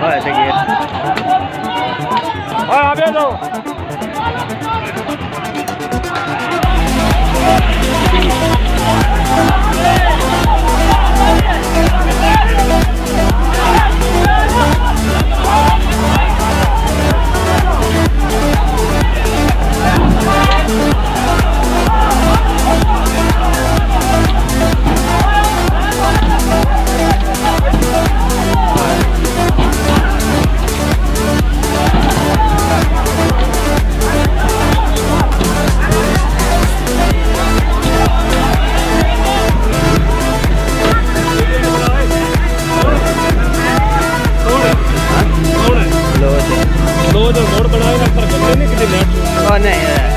Olha, cheguei. Olha, Beto! ขึ้นรถตอนไหนอะ